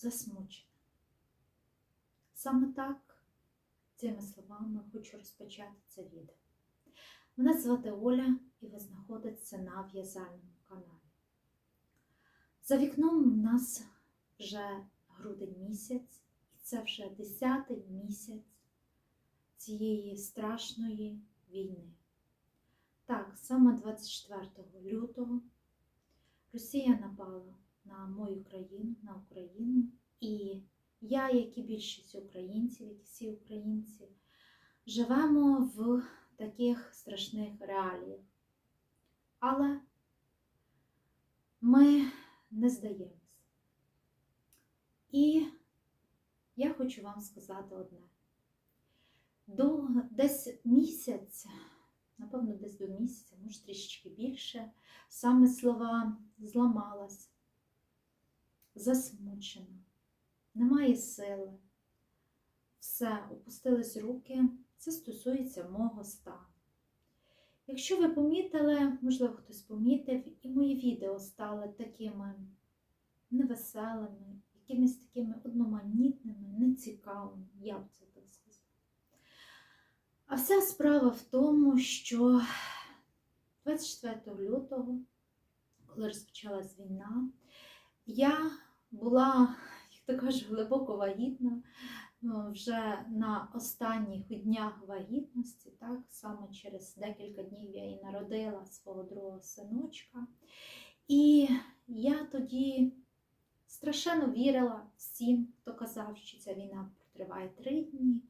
засмучена. Саме так, цими словами, хочу розпочати це відео. Мене звати Оля і ви знаходитеся на в'язальному каналі. За вікном у нас вже грудень місяць, і це вже 10-й місяць цієї страшної війни. Так, саме 24 лютого Росія напала на мою країну, на Україну, і я, як і більшість українців, як і всі українці, живемо в таких страшних реаліях. Але ми не здаємось. І я хочу вам сказати одне. До десь місяць, напевно, десь до місяця, може трішечки більше, саме слова зламалась, засмучена, немає сили, все, опустились руки. Це стосується мого стану. Якщо ви помітили, можливо, хтось помітив, і мої відео стали такими невеселими, якимись такими одноманітними, нецікавими, я б це так сказала. А вся справа в тому, що 24 лютого, коли розпочалась війна, я була, як то кажуть, глибоко вагітна ну, вже на останніх днях вагітності, так, саме через декілька днів я і народила свого другого синочка. І я тоді страшенно вірила всім, хто казав, що ця війна протриває три дні.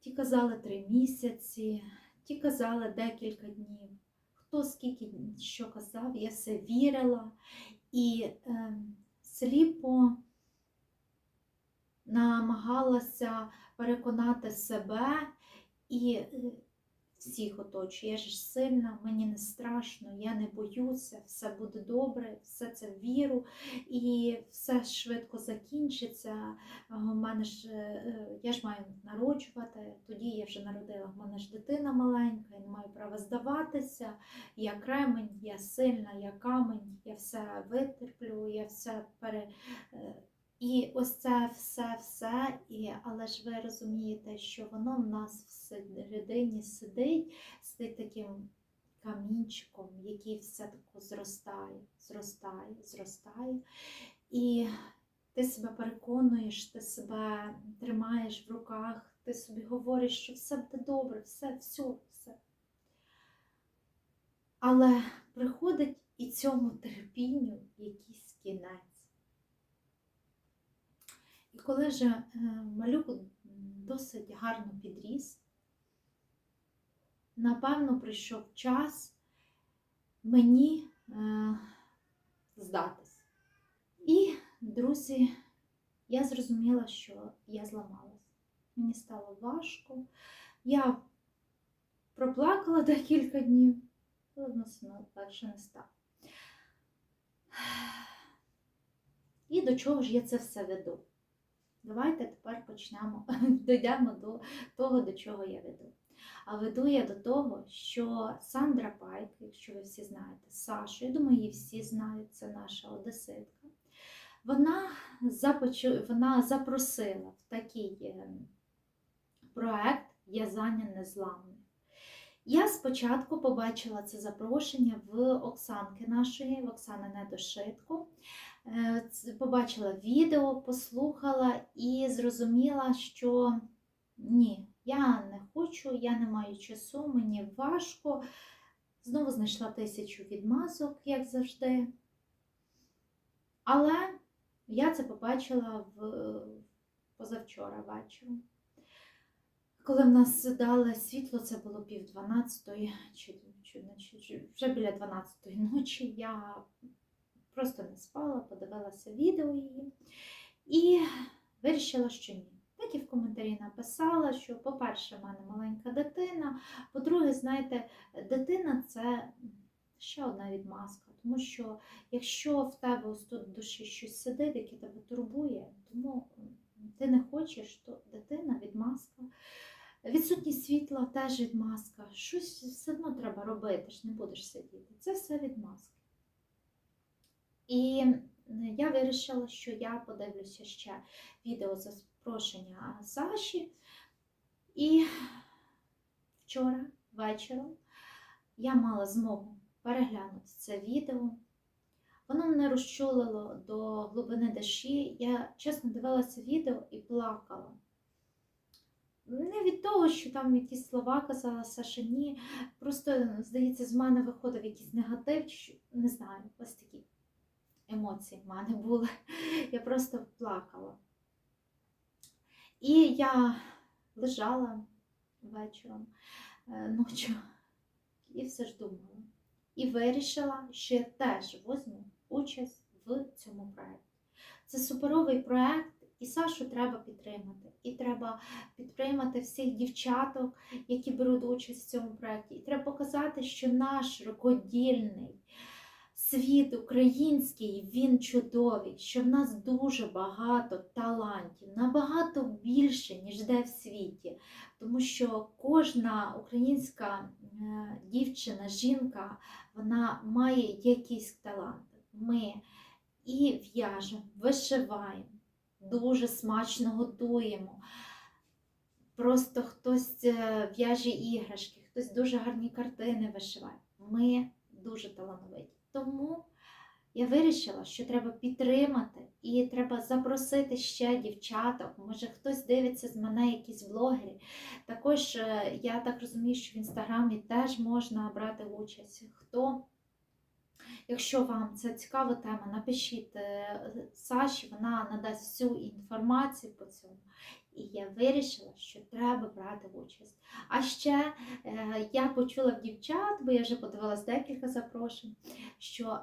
Ті казали три місяці, ті казали декілька днів. Хто скільки що казав, я все вірила і е, сліпо намагалася переконати себе і е, всіх оточує. Я ж сильна, мені не страшно, я не боюся, все буде добре, все це віру, і все швидко закінчиться. У мене ж е, я ж маю народжувати. Тоді я вже народила. У мене ж дитина маленька, я не маю права здаватися. Я кремень, я сильна, я камень, я все витерплю, я все пере. І ось це все-все, і, але ж ви розумієте, що воно в нас всередині сидить, сидить таким камінчиком, який все тако зростає, зростає, зростає. І ти себе переконуєш, ти себе тримаєш в руках, ти собі говориш, що все буде добре, все, все, все. Але приходить і цьому терпінню якийсь кінець. Коли же малюк досить гарно підріс, напевно, прийшов час мені е, здатись. І, друзі, я зрозуміла, що я зламалась. Мені стало важко. Я проплакала декілька днів, але односно легше не стало. І до чого ж я це все веду? Давайте тепер почнемо, дійдемо до того, до чого я веду. А веду я до того, що Сандра Пайк, якщо ви всі знаєте, Сашу, я думаю, її всі знають, це наша одеситка, вона, започу... вона запросила в такий е, проект в'язання незламне. Я спочатку побачила це запрошення в Оксанки нашої, в Оксани Недошитку. Е, побачила відео, послухала і зрозуміла, що ні, я не хочу, я не маю часу, мені важко. Знову знайшла тисячу відмазок, як завжди. Але я це побачила в позавчора вечором. Коли в нас дали світло, це було пів дванадцятої, чи, чи, чи вже біля дванадцятої ночі, я просто не спала, подивилася відео її і вирішила, що ні. Так і в коментарі написала, що, по-перше, в мене маленька дитина, по-друге, знаєте, дитина це ще одна відмазка, тому що якщо в тебе ось тут в душі щось сидить, яке тебе турбує, тому ти не хочеш, то дитина відмазка. Відсутність світла теж відмазка. Щось все одно треба робити, ж не будеш сидіти. Це все відмазки. І я вирішила, що я подивлюся ще відео запрошення Саші. І вчора вечором я мала змогу переглянути це відео. Воно мене розчулило до глибини душі. Я чесно дивилася відео і плакала. Не від того, що там якісь слова казала Саша, ні. Просто, здається, з мене виходив якийсь негатив, не знаю, ось такі емоції в мене були. Я просто плакала. І я лежала вечором, е, ночі, і все ж думала. І вирішила, що я теж возьму участь в цьому проєкті. Це суперовий проєкт, і Сашу треба підтримати. І треба підтримати всіх дівчаток, які беруть участь в цьому проєкті. І треба показати, що наш рукодільний світ український, він чудовий, що в нас дуже багато талантів, набагато більше, ніж де в світі. Тому що кожна українська е, дівчина, жінка, вона має якийсь талант. Ми і в'яжемо, вишиваємо, дуже смачно готуємо. Просто хтось е, в'яже іграшки, хтось дуже гарні картини вишиває. Ми дуже талановиті. Тому я вирішила, що треба підтримати і треба запросити ще дівчаток. Може, хтось дивиться з мене, якісь блогери. Також е, я так розумію, що в інстаграмі теж можна брати участь. Хто Якщо вам це цікава тема, напишіть е, Саші, вона надасть всю інформацію по цьому. І я вирішила, що треба брати участь. А ще е, я почула в дівчат, бо я вже подивилась декілька запрошень, що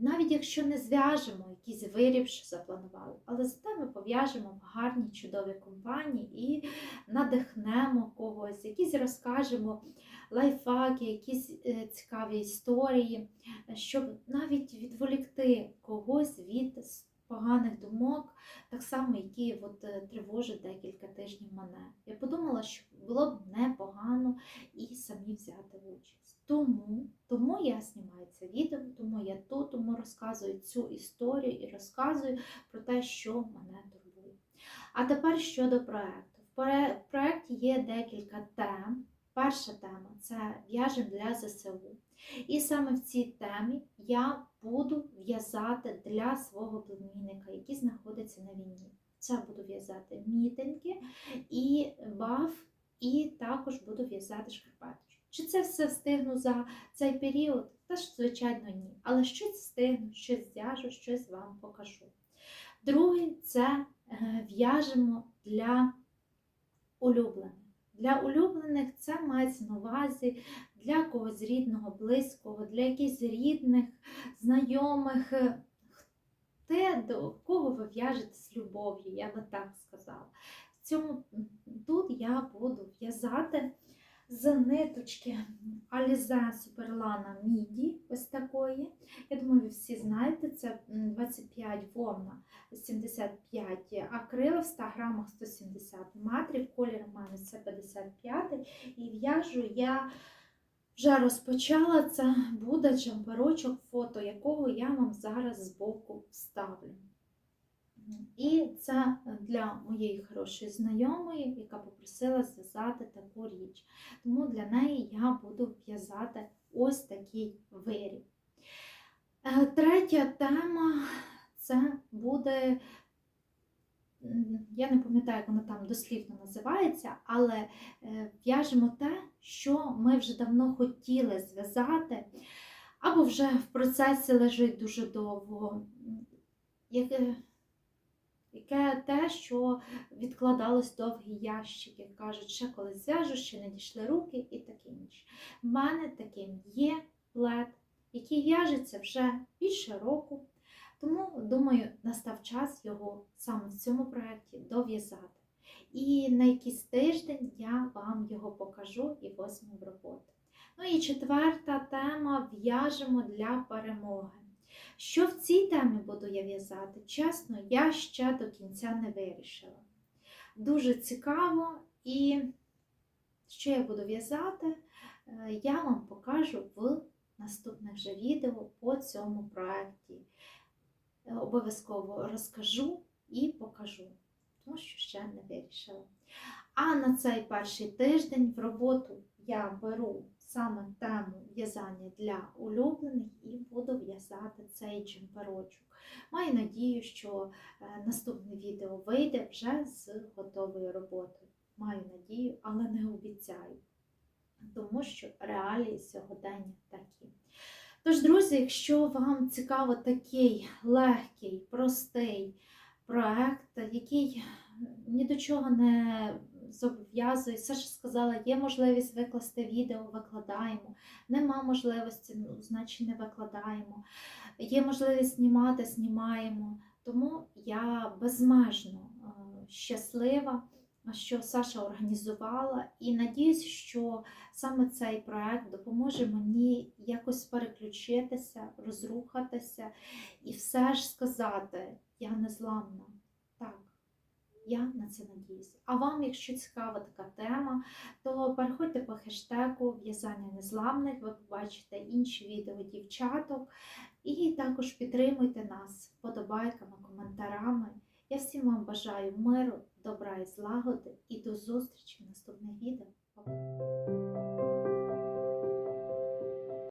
навіть якщо не зв'яжемо якийсь виріб, що запланували, але зате ми пов'яжемо в гарні чудові компанії і надихнемо когось, якісь розкажемо лайфхаки, якісь е, цікаві історії, щоб навіть відволікти когось від поганих думок, так само, які от, е, тривожать декілька тижнів мене. Я подумала, що було б непогано і самі взяти участь. Тому, тому я знімаю це відео, тому я тут, тому розказую цю історію і розказую про те, що мене турбує. А тепер щодо проекту. В проекті є декілька тем. Перша тема це в'яжем для ЗСУ. І саме в цій темі я буду в'язати для свого племінника, який знаходиться на війні. Це буду в'язати мітинки і баф, і також буду в'язати шкарпеточки. Чи це все встигну за цей період? Та ж, звичайно, ні. Але щось встигну, щось зв'яжу, щось вам покажу. Другий це е, в'яжемо для улюблених. Для улюблених це мається на увазі для когось рідного, близького, для якихось рідних, знайомих, е, те, до кого ви в'яжете з любов'ю, я би так сказала. В цьому тут я буду в'язати з ниточки Alize Superlana Midi, ось такої. Я думаю, ви всі знаєте, це 25 вовна 75 акрил в 100 грамах 170 метрів, колір у мене це 55 і в'яжу я вже розпочала, це буде джамперочок, фото якого я вам зараз збоку вставлю. І це для моєї хорошої знайомої, яка попросила зв'язати таку річ. Тому для неї я буду в'язати ось такий виріб. Е, Третя тема це буде, я не пам'ятаю, як воно там дослівно називається, але е, в'яжемо те, що ми вже давно хотіли зв'язати, або вже в процесі лежить дуже довго. Яке те, що відкладалось довгий ящик, як кажуть, ще коли зв'яжу, ще не дійшли руки і таке інше. В мене таким є плед, який в'яжеться вже більше року. Тому, думаю, настав час його саме в цьому проєкті дов'язати. І на якийсь тиждень я вам його покажу і возьму в роботу. Ну і четверта тема в'яжемо для перемоги. Що в цій темі буду я в'язати? Чесно, я ще до кінця не вирішила. Дуже цікаво, і що я буду в'язати, е, я вам покажу в наступних же відео по цьому проєкті. е, обов'язково розкажу і покажу, тому що ще не вирішила. А на цей перший тиждень в роботу я беру саме тему в'язання для улюблених і буду в'язати цей джемперочок. Маю надію, що е, наступне відео вийде вже з готовою роботою. Маю надію, але не обіцяю, тому що реалії сьогодення такі. Тож, друзі, якщо вам цікаво такий легкий, простий проект, який ні до чого не зобов'язує, Саша сказала, є можливість викласти відео, викладаємо. Нема можливості, ну, значить не викладаємо. Є можливість знімати, знімаємо. Тому я безмежно е, щаслива, що Саша організувала, і надіюсь, що саме цей проект допоможе мені якось переключитися, розрухатися і все ж сказати, я не зламна. Так, я на це надіюсь. А вам, якщо цікава така тема, то переходьте по хештегу в'язання незламних, ви побачите інші відео дівчаток. І також підтримуйте нас вподобайками, коментарами. Я всім вам бажаю миру, добра і злагоди і до зустрічі в наступних відео. Па-па!